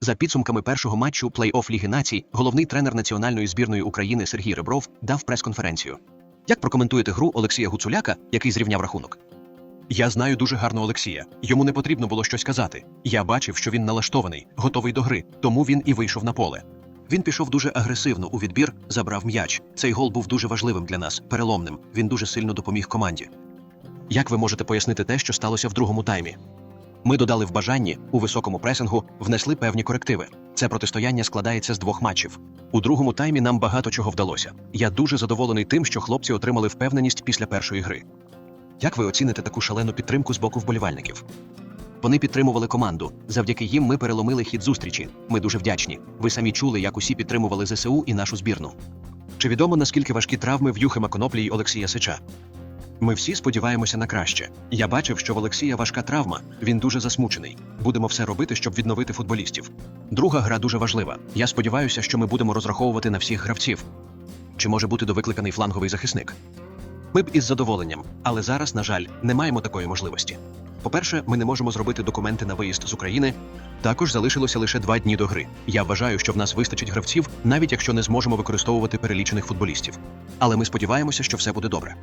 За підсумками першого матчу плей-офф Ліги націй, головний тренер національної збірної України Сергій Ребров дав прес-конференцію. Як прокоментуєте гру Олексія Гуцуляка, який зрівняв рахунок? Я знаю дуже гарно Олексія. Йому не потрібно було щось казати. Я бачив, що він налаштований, готовий до гри, тому він і вийшов на поле. Він пішов дуже агресивно у відбір, забрав м'яч. Цей гол був дуже важливим для нас, переломним. Він дуже сильно допоміг команді. Як ви можете пояснити те, що сталося в другому таймі? Ми додали в бажанні у високому пресингу, внесли певні корективи. Це протистояння складається з двох матчів. У другому таймі нам багато чого вдалося. Я дуже задоволений тим, що хлопці отримали впевненість після першої гри. Як ви оціните таку шалену підтримку з боку вболівальників? Вони підтримували команду. Завдяки їм ми переломили хід зустрічі. Ми дуже вдячні. Ви самі чули, як усі підтримували ЗСУ і нашу збірну. Чи відомо наскільки важкі травми в Юхима Коноплі й Олексія Сича? Ми всі сподіваємося на краще. Я бачив, що в Олексія важка травма. Він дуже засмучений. Будемо все робити, щоб відновити футболістів. Друга гра дуже важлива. Я сподіваюся, що ми будемо розраховувати на всіх гравців. Чи може бути довикликаний фланговий захисник? Ми б із задоволенням, але зараз, на жаль, не маємо такої можливості. По-перше, ми не можемо зробити документи на виїзд з України. Також залишилося лише два дні до гри. Я вважаю, що в нас вистачить гравців, навіть якщо не зможемо використовувати перелічених футболістів. Але ми сподіваємося, що все буде добре.